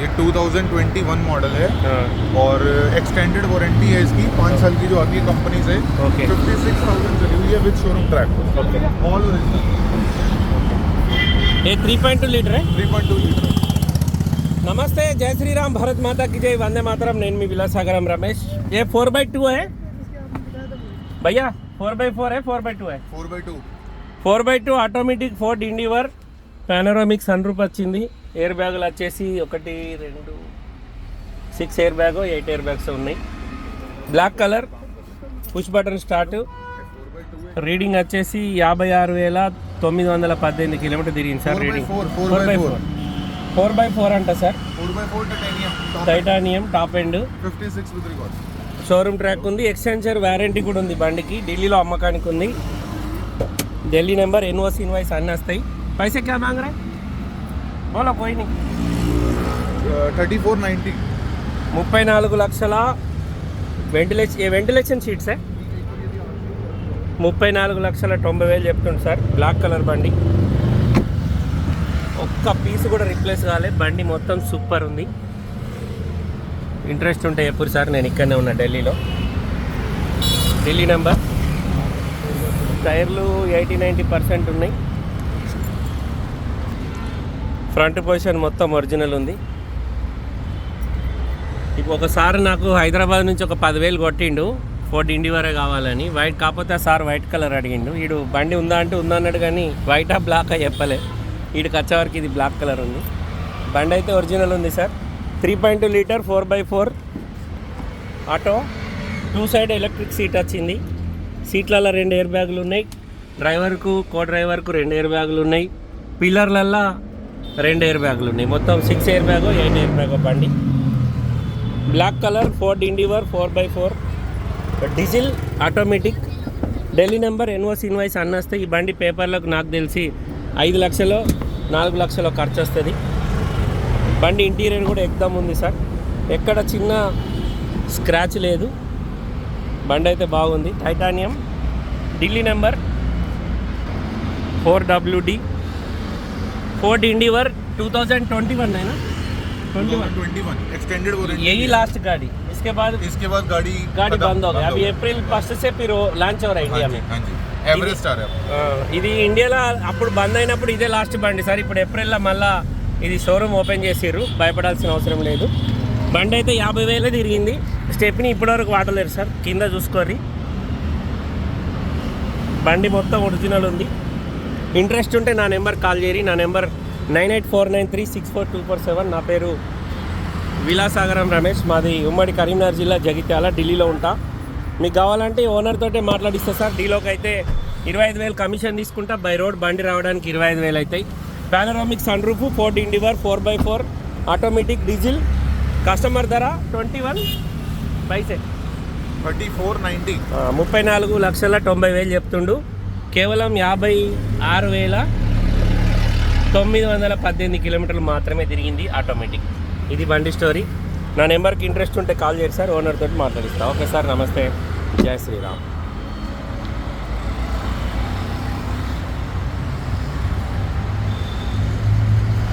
ये 2021 मॉडल है। हाँ। और एक्सटेंडेड वारंटी है इसकी। पाँच साल की जो आती है कंपनी से। फिफ्टी सिक्स थाउज़ेंड चली हुई है with showroom track all original ये थ्री पॉइंट टू लीटर है? थ्री पॉइंट टू लीटर नमस्ते जय श्री राम भारत माता की जय। वंदे मातरम नैनमी विलास सागरम रमेश। ये फोर बाई टू है? भैया फोर बाई फोर है फोर बाई टू है। Four by two four by two automatic four Endeavour panoramic sun roof వచ్చింది ఎయిర్ బ్యాగులు వచ్చేసి ఒకటి రెండు six air bag eight air bags ఉన్నాయి. Black colour push button start reading వచ్చేసి యాభై ఆరు వేల తొమ్మిది వందల పద్దెనిమిది కిలోమీటర్ తిరిగింది sir reading four by four four by four అంట sir. Titanium top end showroom track ఉంది. ఎక్స్టెన్షన్ వ్యారంటీ కూడా ఉంది బండికి. ఢిల్లీలో అమ్మకానికి ఉంది. ఢిల్లీ నెంబర్ ఎన్ఓసి ఇన్వాయిస్ అన్నీ వస్తాయి. పైసే క్యా మాంగ్ రా బోలో పోయి थर्टी फोर नाइन्टी ముప్పై నాలుగు లక్షల వెంటిలేషన్ ఏ వెంటిలేషన్ షీట్సే ముప్పై నాలుగు లక్షల తొంభై వేలు చెప్తుంది సార్ బ్లాక్ కలర్ బండి ఒక్క పీస్ కూడా రిప్లేస్ కాలే బండి మొత్తం సూపర్ ఉంది ఇంట్రెస్ట్ ఉంటే ఎప్పుడు సార్ నేను ఇక్కడనే ఉన్నా ఢిల్లీలో ఢిల్లీ నెంబర్ టైర్లు ఎయిటీ నైంటీ పర్సెంట్ ఉన్నాయి ఫ్రంట్ పొజిషన్ మొత్తం ఒరిజినల్ ఉంది. ఇప్పుడు ఒకసారి నాకు హైదరాబాద్ నుంచి ఒక పదివేలు కొట్టిండు. ఫోర్డ్ ఇండివరే కావాలని. వైట్ కాకపోతే ఆ సార్ వైట్ కలర్ అడిగిండు. వీడు బండి ఉందా అంటే ఉందా అన్నాడు కానీ వైటా బ్లాక్ బ్లాక్ చెప్పలే. వీడికి వచ్చేవరకు ఇది బ్లాక్ కలర్ ఉంది. బండి అయితే ఒరిజినల్ ఉంది sir. Three point two litre four by four auto. Two side electric seat వచ్చింది. సీట్లలో రెండు ఎయిర్ బ్యాగులు ఉన్నాయి. డ్రైవర్కు కో డ్రైవర్కు రెండు ఎయిర్ బ్యాగులు ఉన్నాయి. పిల్లర్లల్లో రెండు ఎయిర్ బ్యాగులు ఉన్నాయి. మొత్తం six air bag eight air bag బండి. Black colour Ford Endeavour four by four diesel automatic Delhi number NOC invoice అన్న వస్తే ఈ బండి పేపర్లకు నాకు తెలిసి ఐదు లక్షలు నాలుగు లక్షలు ఖర్చు వస్తుంది. బండి ఇంటీరియర్ కూడా ఎక్దమ్ ఉంది సార్. ఎక్కడ చిన్న స్క్రాచ్ లేదు. బండి అయితే బాగుంది. Titanium Delhi number four WD Ford Endeavour two thousand twenty one అయినా twenty one twenty one extended warranty यही लास्ट गाड़ी इसके बाद इसके बाद गाड़ी गाड़ी खत्म- बंद हो गई अभी गई। अप्रैल फर्स्ट से फिर లాంచ్ हो रहा है हाँ इंडिया जी, में हाँ जी एवरेस्ट आ रहा है ఆ, ఇది ఇండియాలో అప్పుడు బంద్ అయినప్పుడు ఇదే లాస్ట్ బండి సార్ ఇప్పుడు ఏప్రిల్లో మళ్ళా ఇది షోరూమ్ ఓపెన్ చేసిర్రు భయపడాల్సిన అవసరం లేదు బండి అయితే యాభై వేలే తిరిగింది స్టెప్ని ఇప్పటివరకు వాడలేరు సార్ కింద చూసుకోర్రి బండి మొత్తం ఒరిజినల్ ఉంది ఇంట్రెస్ట్ ఉంటే నా నెంబర్ కాల్ చేయరి నా number nine eight four nine three six four two four seven. నా పేరు విలాసాగరం రమేష్. మాది ఉమ్మడి కరీంనగర్ జిల్లా జగిత్యాల ఢిల్లీలో ఉంటా. మీకు కావాలంటే ఓనర్తోటే మాట్లాడిస్తా సార్. డీలోకి అయితే ఇరవై ఐదు వేలు కమిషన్ తీసుకుంటా. బై రోడ్ బండి రావడానికి ఇరవై ఐదు వేలు అవుతాయి panoramic sun roof four Endeavour four by four automatic diesel customer ధర ట్వంటీ వన్ బైసే థర్టీ ఫోర్ నైంటీ ముప్పై నాలుగు లక్షల తొంభై వేలు చెప్తుండు. కేవలం యాభై ఆరు వేల తొమ్మిది వందల పద్దెనిమిది కిలోమీటర్లు మాత్రమే తిరిగింది ఆటోమేటిక్. ఇది బండి స్టోరీ. నా నెంబర్కి ఇంట్రెస్ట్ ఉంటే కాల్ చేయండి సార్ ఓనర్ తోటి మాట్లాడిస్తాను ఓకే సార్ నమస్తే. జై శ్రీరామ్.